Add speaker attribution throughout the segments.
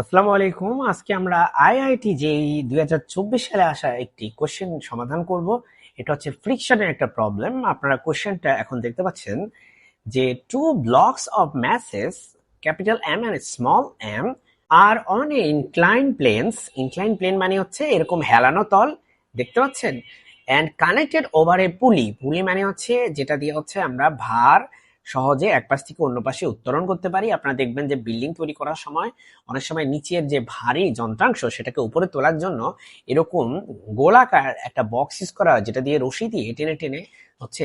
Speaker 1: আসসালামু আলাইকুম। আজকে আমরা আইআইটি যেই দুই সালে আসা একটি কোশ্চেন সমাধান করব। এটা হচ্ছে ফ্রিকশনের একটা প্রবলেম আপনারা কোশ্চেনটা এখন দেখতে পাচ্ছেন যে two blocks of masses capital M and small M R on a incline planes incline plane মানে হচ্ছে এরকম হেলানো তল, দেখতে পাচ্ছেন? অ্যান্ড কানেক্টেড ওভার এ পুলি পুলি মানে হচ্ছে যেটা দিয়ে হচ্ছে আমরা ভার সহজে এক পাশ থেকে অন্য পাশে উত্তোলন করতে পারি। আপনারা দেখবেন যে বিল্ডিং তৈরি করার সময় অনেক সময় নিচের যে ভারী যন্ত্রাংশ সেটাকে উপরে তোলার জন্য এরকম গোলাকার একটা বক্স ইউজ করা হয়, যেটা দিয়ে রশি দিয়ে টেনে টেনে হচ্ছে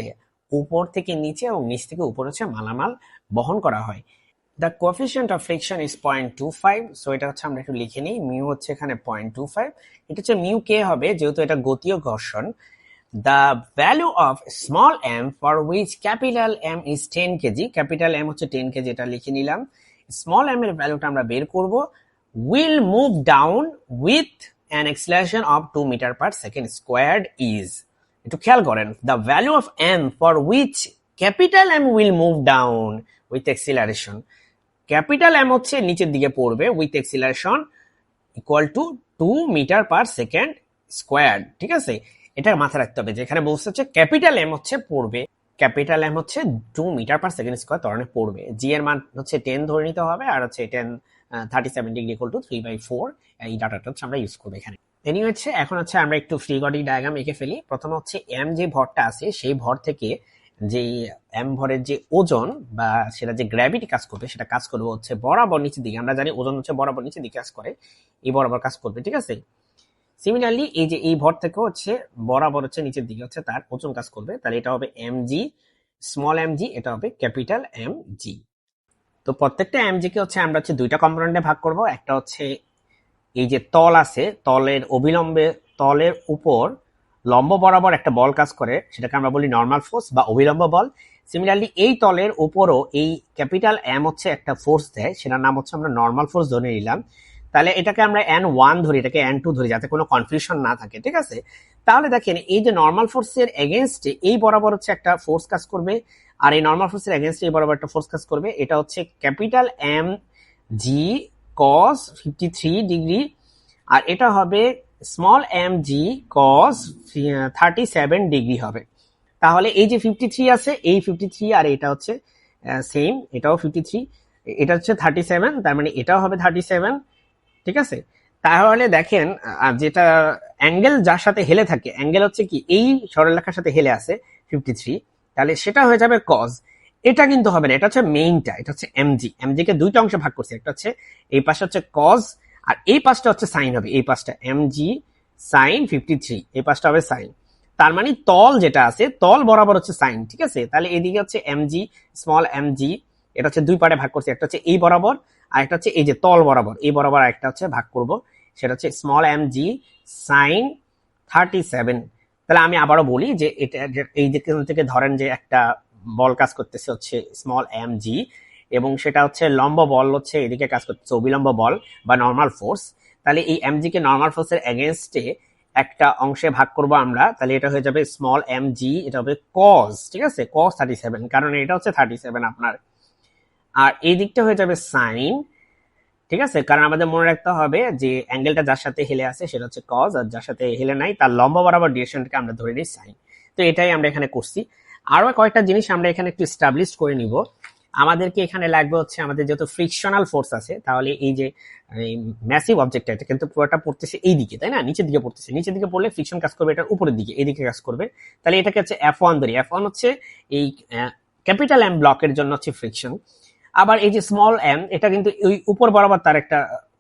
Speaker 1: উপর থেকে নিচে এবং নিচ থেকে উপর হচ্ছে মালামাল বহন করা হয়। The coefficient of friction is point two five so এটা হচ্ছে আমরা একটু লিখে নিই। মিউ হচ্ছে এখানে পয়েন্ট টু ফাইভ এটা হচ্ছে মিউ কে হবে, যেহেতু এটা গতীয় ঘর্ষণ। The value of small m for which capital M is 10 kg capital M হচ্ছে 10 kg এটা লিখে নিলাম small m এর ভ্যালুটা আমরা বের করব will move down with an acceleration of 2 meter per second squared is একটু খেয়াল করেন the value of m for which capital M will move down with acceleration capital M হচ্ছে নিচের দিকে পড়বে with acceleration equal to 2 meter per second squared ঠিক আছে এটা মাথায় রাখতে হবে যেখানে বলছে হচ্ছে ক্যাপিটাল এম হচ্ছে পড়বে, ক্যাপিটাল এম হচ্ছে two metre per second square ত্বরণে পড়বে। জি এর মান হচ্ছে টেন ধরে নিতে হবে আর হচ্ছে tan thirty seven degree equal to three by four এই ডাটাটা হচ্ছে আমরা ইউজ করব এখানে। এনি হচ্ছে এখন হচ্ছে আমরা একটু ফ্রি গডি ডায়াগ্রাম এঁকে ফেলি। প্রথম হচ্ছে এম যে ভরটা আছে, সেই ভর থেকে যে এম ভরের যে ওজন বা সেটা যে গ্র্যাভিটি কাজ করবে, সেটা কাজ করবে হচ্ছে বরাবর নিচের দিকে। আমরা জানি ওজন হচ্ছে বরাবর নিচের দিকে কাজ করে, এই বরাবর কাজ করবে, ঠিক আছে? সিমিলারলি এই যে এই ভর থেকে হচ্ছে বরাবর হচ্ছে নিচের দিকে হচ্ছে তার ওজন কাজ করবে। তাহলে এটা হবে M G small M G এটা হবে ক্যাপিটাল এম জি তো প্রত্যেকটা এম কে হচ্ছে আমরা হচ্ছে দুইটা কম্পোনেন্টে ভাগ করব। একটা হচ্ছে এই যে তল আছে, তলের অবিলম্বে, তলের উপর লম্ব বরাবর একটা বল কাজ করে, সেটাকে আমরা বলি নর্মাল ফোর্স বা অবিলম্ব বল। সিমিলারলি এই তলের উপরও এই ক্যাপিটাল এম হচ্ছে একটা ফোর্স দেয়, সেটার নাম হচ্ছে আমরা নর্মাল ফোর্স ধরে নিলাম। তাহলে এটাকে আমরা এন ওয়ান ধরি, এটাকে এন টু ধরি, যাতে কোনো কনফিউশন না থাকে, ঠিক আছে? তাহলে দেখেন, এই যে নর্মাল ফোর্সের এগেনস্টে এই বরাবর হচ্ছে একটা ফোর্স কাজ করবে, আর এই নর্মাল ফোর্সের এগেনস্টে এই বরাবর একটা ফোর্স কাজ করবে, এটা হচ্ছে capital M G cos fifty three degree আর এটা হবে small M G cos thirty seven degree হবে। তাহলে এই যে ফিফটি থ্রি আছে, এই ফিফটি থ্রি আর এটা হচ্ছে সেম এটাও ফিফটি থ্রি এটা হচ্ছে থার্টি সেভেন তার মানে এটাও হবে থার্টি সেভেন ঠিক আছে? তাহলে দেখেন যেটা অ্যাঙ্গেল যার সাথে হেলে থাকে অ্যাঙ্গেল হচ্ছে কি, এই সরলরেখার সাথে হেলে আছে ফিফটি থ্রি তাহলে সেটা হয়ে যাবে কজ এটা কিন্তু হবে না, এটা হচ্ছে মেইনটা এটা হচ্ছে এমজি এমজি কে দুইটা অংশে ভাগ করছে, একটা হচ্ছে এই পাশে হচ্ছে কজ আর এই পাশটা হচ্ছে সাইন হবে, এই পাশটা এমজি সাইন ফিফটি থ্রি এই পাশটা হবে সাইন তার মানে তল যেটা আছে, তল বরাবর হচ্ছে সাইন ঠিক আছে? তাহলে এদিকে হচ্ছে এমজি স্মল এমজি এটা হচ্ছে দুই পার্টে ভাগ করছে, একটা হচ্ছে এই বরাবর আর একটা হচ্ছে এই যে তল বরাবর, এই বরাবর একটা হচ্ছে ভাগ করব, সেটা হচ্ছে small M G sine thirty seven তাহলে আমি আবারও বলি যে এটা এই দিক থেকে ধরেন যে একটা বল কাজ করতেছে হচ্ছে স্মল এম জি এবং সেটা হচ্ছে লম্ব বল হচ্ছে এদিকে কাজ করতেছে অবিলম্ব বল বা নর্মাল ফোর্স তাহলে এই এম কে নর্মাল ফোর্সের এগেনস্টে একটা অংশে ভাগ করব আমরা, তাহলে এটা হয়ে যাবে স্মল এম জি এটা হবে কজ ঠিক আছে? কজ থার্টি সেভেন কারণ এটা হচ্ছে থার্টি সেভেন আপনার। আর এই দিকটা হয়ে যাবে সাইন, ঠিক আছে? কারণ আমাদের মনে রাখতে হবে যে অ্যাঙ্গেলটা যার সাথে হেলে আছে সেটা হচ্ছে কজ আর যার সাথে হেলে নাই, তার লম্বা বরাবর ডিরেকশনটাকে আমরা ধরে নিই সাইন। তো এটাই আমরা এখানে করছি। আরও কয়েকটা জিনিস আমরা এখানে একটু স্টাবলিশ করে নিব। আমাদেরকে এখানে লাগবে হচ্ছে আমাদের যেহেতু ফ্রিকশনাল ফোর্স আছে, তাহলে এই যে ম্যাসিভ অবজেক্টটা এটা কিন্তু পুরোটা পড়তেছে এই দিকে, তাই না? নিচের দিকে পড়তেছে। নিচের দিকে পড়লে ফ্রিকশন কাজ করবে এটার উপরের দিকে এই দিকে কাজ করবে। তাহলে এটাকে হচ্ছে এফ ওয়ান ধরি। এফ ওয়ান হচ্ছে এই ক্যাপিটাল এম ব্লকের জন্য হচ্ছে ফ্রিকশন আবার এই যে স্মল এম এটা কিন্তু ওই উপর বরাবর তার একটা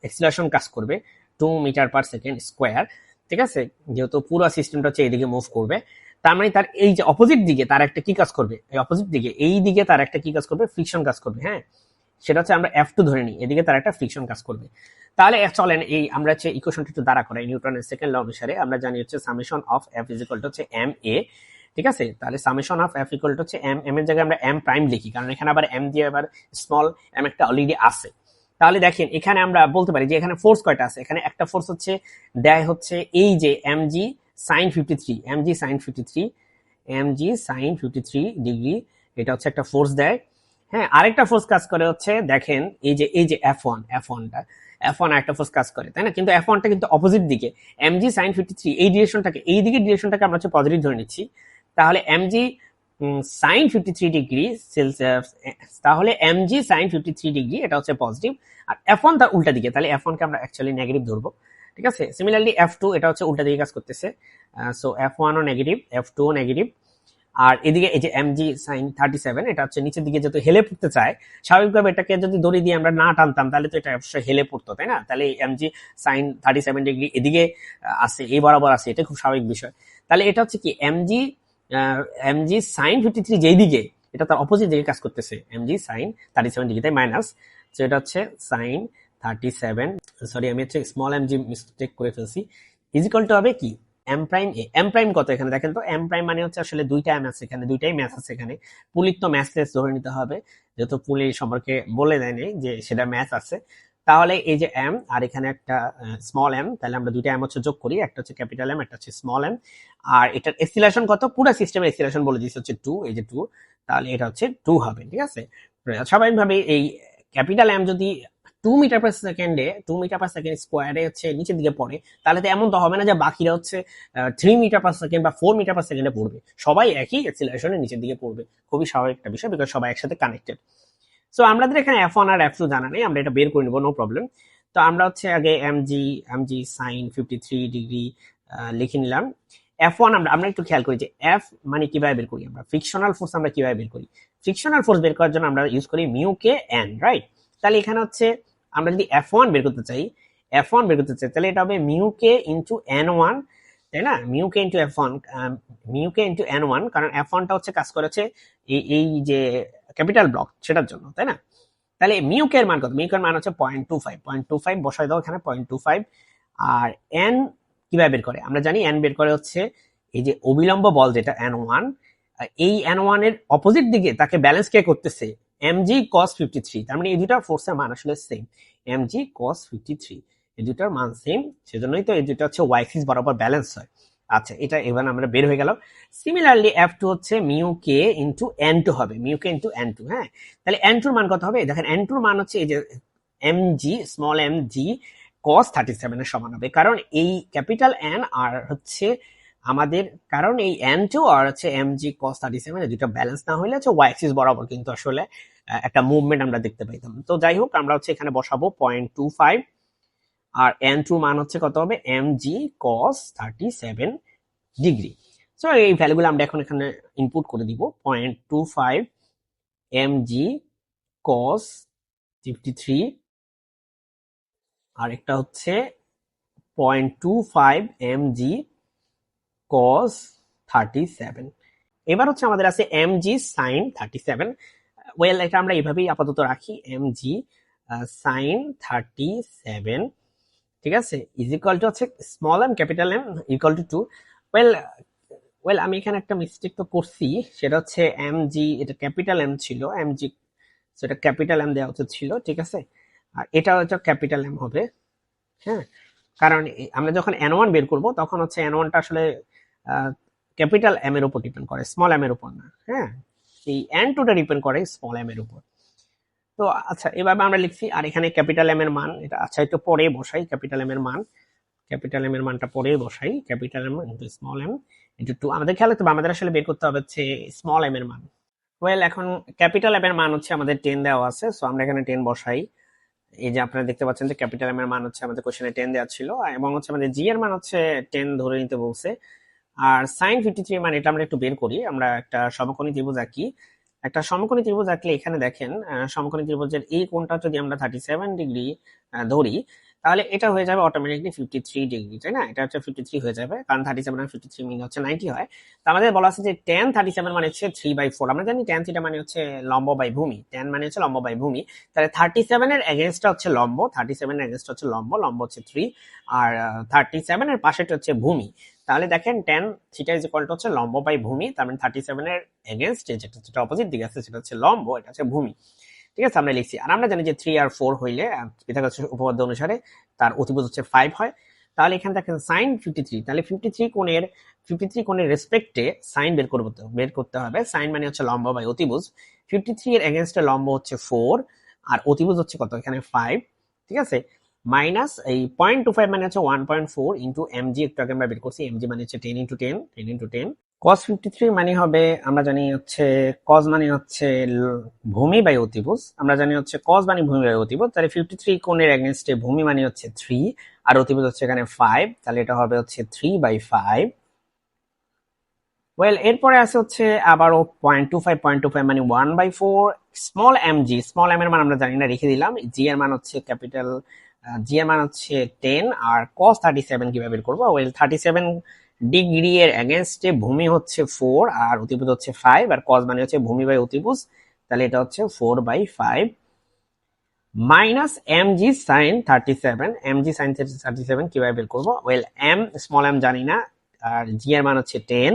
Speaker 1: এক্সিলেশন কাজ করবে two metre per second square ঠিক আছে? যেহেতু পুরো সিস্টেমটা হচ্ছে এইদিকে মুভ করবে, তার মানে তার এই যে অপোজিট দিকে তার একটা কি কাজ করবে? এই অপোজিট দিকে, এই দিকে তার একটা কি কাজ করবে? ফ্রিকশন কাজ করবে হ্যাঁ? সেটা হচ্ছে আমরা এফ টু ধরে নিই, এদিকে তার একটা ফ্রিকশন কাজ করবে। তাহলে চলেন এই আমরা হচ্ছে ইকুয়েশনটা একটু দ্বারা করাই নিউটনের সেকেন্ড ল অনুসারে, আমরা জানি হচ্ছে summation of F is equal to হচ্ছে এম এ ঠিক আছে? তাহলে সামেশন অফ এফ ইকুয়াল হচ্ছে এম এম এর জায়গায় আমরা এম প্রাইম লিখি, কারণ এখানে আবার এম দিয়ে আবার স্মল এম একটা অলরেডি আছে। তাহলে দেখেন, এখানে আমরা বলতে পারি যে এখানে ফোর্স কয়টা আছে? এখানে একটা ফোর্স হচ্ছে, দেয় হচ্ছে এই যে M G sine fifty three M G sine fifty three M G sine fifty three degree এটা হচ্ছে একটা ফোর্স দেয়। হ্যাঁ আরেকটা ফোর্স কাজ করে হচ্ছে, দেখেন, এই যে এই যে এফ ওয়ান এফ ওয়ানটা এফ ওয়ান একটা ফোর্স কাজ করে, তাই না? কিন্তু এফ ওয়ানটা কিন্তু অপোজিট দিকে এমজি সাইন ফিফটি থ্রি এই ডিরেকশনটাকে এই দিকের ডিরেকশনটাকে আমরা হচ্ছে পজিটিভ ধরে নিচ্ছি। তাহলে MG sine fifty three degree Celsius তাহলে MG sine fifty three degree এটা হচ্ছে পজিটিভ আর এফ ওয়ান তার উল্টা দিকে, তাহলে এফ ওয়ানকে আমরা অ্যাকচুয়ালি নেগেটিভ ধরবো, ঠিক আছে? সিমিলারলি এফ টু এটা হচ্ছে উল্টা দিকে কাজ করতেছে সো এফ ওয়ানও নেগেটিভ এফ টুও নেগেটিভ আর এদিকে এই যে এমজি সাইন থার্টি সেভেন এটা হচ্ছে নিচের দিকে যেহেতু হেলে পড়তে চায়, স্বাভাবিকভাবে এটাকে যদি দড়ি দিয়ে আমরা না টানতাম, তাহলে তো এটা অবশ্যই হেলে পড়তো, তাই না? তাহলে MG sine thirty seven degree এদিকে আসে এই বরাবর আসে এটা খুব স্বাভাবিক বিষয়। তাহলে এটা হচ্ছে কি MG MG sine fifty three যেই দিকে এটা তার অপোজিট দিকে কাজ করতেছে। MG sine thirty seven degree তাই মাইনাস তো এটা হচ্ছে সাইন থার্টি সেভেন সরি আমি হচ্ছে স্মল এমজি মিস্টেক করে ফেলছি। ইজিকাল টু হবে কি? M prime A M prime কত এখানে? দেখেন তো এম প্রাইম মানে হচ্ছে আসলে দুইটা এম আছে এখানে, দুইটাই ম্যাথ আছে এখানে। পুলির তো ম্যাথলেস ধরে নিতে হবে, যেহেতু পুলি সম্পর্কে বলে দেয়নি যে সেটা ম্যাথ আছে। তাহলে এই যে এম আর এখানে একটা স্মল এম তাহলে আমরা দুইটা এম হচ্ছে যোগ করি, একটা হচ্ছে ক্যাপিটাল এম একটা হচ্ছে স্মল এম আর এটার এক্সিলেশন কত? পুরো সিস্টেমের এক্সিলেশন বলে দিচ্ছে হচ্ছে টু এই যে টু তাহলে এটা হচ্ছে টু হবে, ঠিক আছে? স্বাভাবিকভাবে এই ক্যাপিটাল এম যদি টু মিটার পার সেকেন্ডে টু মিটার পার সেকেন্ড স্কোয়ারে হচ্ছে নিচের দিকে পড়ে, তাহলে তো এমন তো হবে না যে বাকিরা হচ্ছে থ্রি মিটার পার সেকেন্ড বা ফোর মিটার পার সেকেন্ডে পড়বে। সবাই একই অ্যাক্সিলারেশনের নিচের দিকে পড়বে। খুবই স্বাভাবিক একটা বিষয় বিকজ সবাই একসাথে কানেক্টেড সো আমাদের এখানে এফ ওয়ান আর এফ টু জানা নেই, আমরা এটা বের করে নেব নো প্রবলেম তো আমরা হচ্ছে আগে M G M G sine fifty three degree লিখে নিলাম। এফ ওয়ান আমরা আমরা একটু খেয়াল করি যে এফ মানে কীভাবে বের করি আমরা? ফিকশনাল ফোর্স আমরা কীভাবে বের করি? ফিকশনাল ফোর্স বের করার জন্য আমরা ইউজ করি মিউ কে এন রাইট তাহলে এখানে হচ্ছে আমরা যদি এফ ওয়ান বের করতে চাই এফ ওয়ান বের করতে চাই, তাহলে এটা হবে mu K into N one তাই না? Mu K into F one mu K into N one কারণ এফ ওয়ানটা হচ্ছে কাজ করেছে এই এই যে ক্যাপিটাল ব্লক সেটার জন্য, তাই না? তাহলে মিউ কে এর মান কত? মিউ কে মান হচ্ছে point two five point two five বসাই দাও এখানে পয়েন্ট টু ফাইভ আর এন কীভাবে বের করে? আমরা জানি এন বের করে হচ্ছে এই যে অবিলম্ব বল যেটা এন ওয়ান এই এন ওয়ানের অপোজিট দিকে তাকে ব্যালেন্স কে করতেছে? এমজি কস ফিফটি থ্রি তার মানে এই দুটার ফোর্সের মান আসলে same MG cos fifty three এই মান সেম সেজন্যই তো এই হচ্ছে ওয়াইক্সিস বরাবর ব্যালেন্স হয়। আচ্ছা এটা এবার আমরা বের হয়ে গেল সিমিলারলি এফ টু হচ্ছে mu K into N two হবে। Mu K into N two হ্যাঁ? তাহলে এন টুর মান কত হবে? দেখেন এন টুর মান হচ্ছে এই যে M G small M G cos thirty সেভেনের সমান হবে। কারণ এই ক্যাপিটাল এন আর হচ্ছে আমাদের, কারণ এই এন টু আর হচ্ছে M G cos thirty seven দুটো ব্যালেন্স না হলে হচ্ছে ওয়াই অ্যাক্সিস বরাবর কিন্তু আসলে একটা মুভমেন্ট আমরা দেখতে পাইতাম। তো যাই হোক, আমরা হচ্ছে এখানে বসাবো পয়েন্ট টু ফাইভ আর এন টু মান হচ্ছে কত হবে? M G cos thirty seven degree so এই ভ্যালুগুলো আমরা এখন এখানে ইনপুট করে দিব। Point two five M G cos fifty three আর একটা হচ্ছে point two five M G cos thirty seven এবার হচ্ছে আমাদের আছে M G sine thirty seven well এটা আমরা এভাবেই আপাতত রাখি। M G sine thirty seven ঠিক আছে? ইজ ইকুয়াল টু হচ্ছে small M capital M equal to two well well আমি এখানে একটা মিস্টেক তো করছি। সেটা হচ্ছে এম জি এটা ক্যাপিটাল এম ছিল। এম জি সেটা ক্যাপিটাল এম দেওয়া উচিত ছিল, ঠিক আছে? আর এটা হচ্ছে ক্যাপিটাল এম হবে। হ্যাঁ? কারণ আমরা যখন এন ওয়ান বের করব, তখন হচ্ছে এন ওয়ানটা আসলে ক্যাপিটাল এম এর উপর ডিপেন্ড করে স্মল এম এর উপর না। হ্যাঁ? এই এন টুটা ডিপেন্ড করে স্মল এম এর উপর। তো আচ্ছা এভাবে আমরা লিখছি, আর এখানে ক্যাপিটাল এম এর মান, এটা আচ্ছা একটু পরে বসাই, ক্যাপিটাল এম এর মান। ক্যাপিটাল এম এর মানটা পরে বসাই, capital M into small M into two আমাদের খেয়াল রাখতে আমাদের আসলে বের করতে হবে হচ্ছে স্মল এম এর মান। ওয়েল এখন ক্যাপিটাল এম এর মান হচ্ছে আমাদের টেন দেওয়া আছে সো আমরা এখানে টেন বসাই। এই যে আপনারা দেখতে পাচ্ছেন যে ক্যাপিটাল এম এর মান হচ্ছে আমাদের কোশ্চেনে টেন দেওয়া ছিল, এবং হচ্ছে আমাদের জি এর মান হচ্ছে টেন ধরে নিতে বলছে। আর সাইন ফিফটি থ্রি মান, এটা আমরা একটু বের করি, আমরা একটা সমকোণী ত্রিভুজ আঁকি। একটা সমকোণী ত্রিভুজ আঁকলে এখানে দেখেন সমকোণী ত্রিভুজের এই কোণটা যদি আমরা থার্টি সেভেন ডিগ্রি ধরি তাহলে এটা হয়ে যাবে অটোমেটিকলি ফিফটি থ্রি ডিগ্রি তাই না? এটা হচ্ছে ফিফটি থ্রি হয়ে যাবে, কারণ থার্টি সেভেন আর ফিফটি থ্রি মিন হচ্ছে নাইনটি হয়। তো আমাদের বলা আছে যে টেন থার্টি সেভেন মানে হচ্ছে থ্রি বাই ফোর আমরা জানি টেন থিটা মানে হচ্ছে লম্ব বাই ভূমি। টেন মানে হচ্ছে লম্ব বাই ভূমি। তাহলে থার্টি সেভেনের এগেনস্টটা হচ্ছে লম্ব থার্টি সেভেনের এগেনস্ট হচ্ছে লম্ব লম্ব হচ্ছে থ্রি আর থার্টি সেভেনের পাশেটা হচ্ছে ভূমি। তাহলে দেখেন tan theta is equal to হচ্ছে লম্ব বাই ভূমি, তার মানে থার্টি সেভেনের এগেনস্ট যেটা যেটা অপোজিট দিকে আছে, সেটা হচ্ছে লম্ব, এটা হচ্ছে ভূমি। ঠিক আছে, আমরা লিখছি। আর আমরা জানি যে থ্রি আর ফোর হইলে উপপাদ্য অনুসারে তার অতিভুজ হচ্ছে ফাইভ হয়। তাহলে এখানে দেখেন সাইন ফিফটি থ্রি তাহলে ফিফটি থ্রি কোণের ফিফটি থ্রি কোণের রেসপেক্টে সাইন বের করতে বের করতে হবে। সাইন মানে হচ্ছে লম্ব বাই অতিভুজ ফিফটি থ্রি এর এগেনস্টে লম্ব হচ্ছে ফোর আর অতিভুজ হচ্ছে কত? এখানে ফাইভ ঠিক আছে? মাইনাস এই পয়েন্ট টু ফাইভ মানে হচ্ছে one point four into MG একটু আগে আমরা বের করছি এমজি মানে হচ্ছে ten into ten ten into ten cos fifty three মানে হবে, আমরা জানি হচ্ছে কজ মানে হচ্ছে ভূমি বাই অতিভুজ। আমরা জানি হচ্ছে কজ মানে ভূমি বাই অতিভুজ। তাহলে থ্রি কোণের এগেনস্টে ভূমি মানে হচ্ছে থ্রি আর অতিভুজ হচ্ছে এখানে ফাইভ তাহলে এটা হবে হচ্ছে থ্রি বাই ফাইভ ওয়েল এরপরে আছে হচ্ছে আবারও point two five point two five মানে one by four small M G small M এর মান আমরা জানি না, রেখে দিলাম। জি এর মান হচ্ছে ক্যাপিটাল জি এর মান হচ্ছে টেন আর কস থার্টি সেভেন কীভাবে বের করব? ওয়েল থার্টি সেভেন ডিগ্রি এর এগেনস্টে ভূমি হচ্ছে ফোর আর অতিভুজ হচ্ছে ফাইভ আর কস মানে হচ্ছে ভূমি বাই অতিভুজ। তাহলে এটা হচ্ছে four by five minus M G sine thirty seven M G sine thirty seven কীভাবে বের করব? ওয়েল এম স্মল এম জানি না, আর জি এর মান হচ্ছে টেন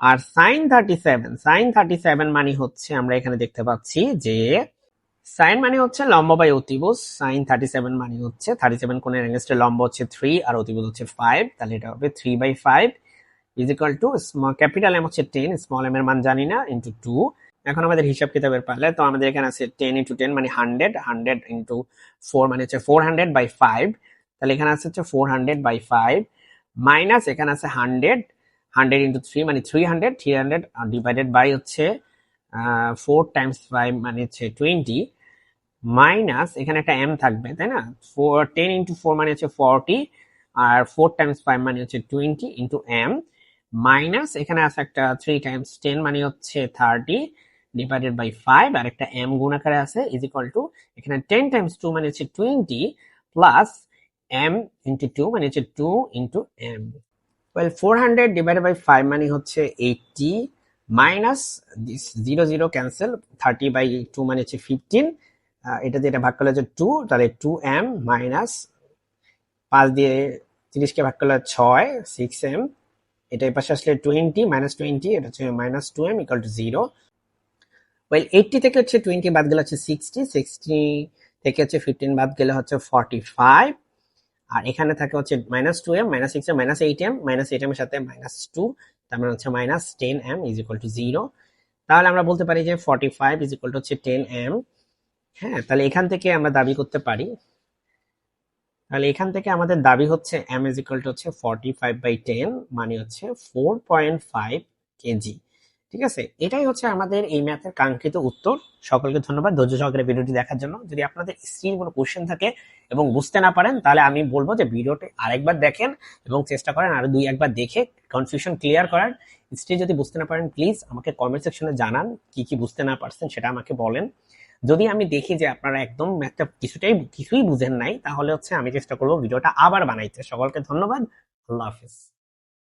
Speaker 1: আর sine thirty seven sine thirty seven মানে হচ্ছে আমরা এখানে দেখতে পাচ্ছি যে সাইন মানে হচ্ছে লম্ব বাই অতিভুজ। সাইন থার্টি সেভেন মানে হচ্ছে থার্টি সেভেন কোণের এগেনস্টে লম্ব হচ্ছে থ্রি আর অতিভুজ হচ্ছে ফাইভ তাহলে এটা হবে three by five is equal to capital M হচ্ছে টেন স্মল এম এর মান জানি না ইন্টু টু এখন আমাদের হিসাব কিতাবের পারলে তো আমাদের এখানে আছে টেন ইন্টু টেন মানে হান্ড্রেড হান্ড্রেড ইন্টু ফোর মানে হচ্ছে ফোর হান্ড্রেড বাই ফাইভ তাহলে এখানে আছে হচ্ছে four hundred by five minus এখানে আছে হান্ড্রেড হান্ড্রেড ইন্টু থ্রি মানে three hundred three hundred divided by হচ্ছে ফোর টাইমস ফাইভ মানে হচ্ছে টোয়েন্টি মাইনাস এখানে একটা এম থাকবে, তাই না? ফোর টেন ইন্টু ফোর মানে হচ্ছে ফর্টি আর ফোর টাইমস ফাইভ মানে হচ্ছে টোয়েন্টি ইন্টু এম মাইনাস এখানে আছে একটা থ্রি টাইমস টেন মানে হচ্ছে থার্টি ডিভাইডেড বাই ফাইভ আর একটা এম গুণ আকারে আছে ইজ ইকুয়াল টু এখানে টেন টাইমস টু মানে হচ্ছে twenty plus M into two মানে হচ্ছে two into M well four hundred divided by five মানে হচ্ছে eighty minus zero zero cancel thirty by two মানে হচ্ছে ফিফটিন এটা যেটা ভাগ করলে হচ্ছে টু তাহলে টু এম মাইনাস পাঁচ দিয়ে তিরিশকে ভাগ করলে ছয় সিক্স এম এটা এই পাশে আসলে টোয়েন্টি মাইনাস টোয়েন্টি এটা হচ্ছে minus two M equal to zero well eighty থেকে হচ্ছে টোয়েন্টি বাদ গেলে হচ্ছে সিক্সটি সিক্সটি থেকে হচ্ছে ফিফটিন বাদ গেলে হচ্ছে ফর্টি ফাইভ আর এখানে থাকে হচ্ছে minus two M minus six M minus eight M minus eight এর সাথে মাইনাস টু তার মানে হচ্ছে minus ten M is equal to zero তাহলে আমরা বলতে পারি যে forty five is equal to হচ্ছে টেন এম হ্যাঁ তাহলে এখান থেকে আমরা দাবি করতে পারি। তাহলে এখান থেকে আমাদের দাবি হচ্ছে এম ইজ ইকুয়াল টু হচ্ছে ফর্টি ফাইভ বাই টেন মানে হচ্ছে ফোর পয়েন্ট ফাইভ কেজি ঠিক আছে? এটাই হচ্ছে আমাদের এই ম্যাথের কাঙ্ক্ষিত উত্তর। সকলকে ধন্যবাদ। ধৈর্য সহকারে ভিডিওটি দেখার জন্য। যদি আপনাদের স্ক্রিন কোনো কোশ্চেন থাকে এবং বুঝতে না পারেন, তাহলে আমি বলব যে ভিডিওটি আরেকবার দেখেন এবং চেষ্টা করেন আরও দুই, একবার দেখে কনফিউশন ক্লিয়ার করার। স্ক্রিন যদি বুঝতে না পারেন প্লিজ আমাকে কমেন্ট সেকশনে জানান। কি কি বুঝতে না পারছেন সেটা আমাকে বলেন। যদি আমি দেখি যে আপনারা একদম একটা কিছুটাই কিছুই বুঝেন নাই, তাহলে হচ্ছে আমি চেষ্টা করব ভিডিওটা আবার বানাইতে। সকলকে ধন্যবাদ। আল্লাহ হাফিজ।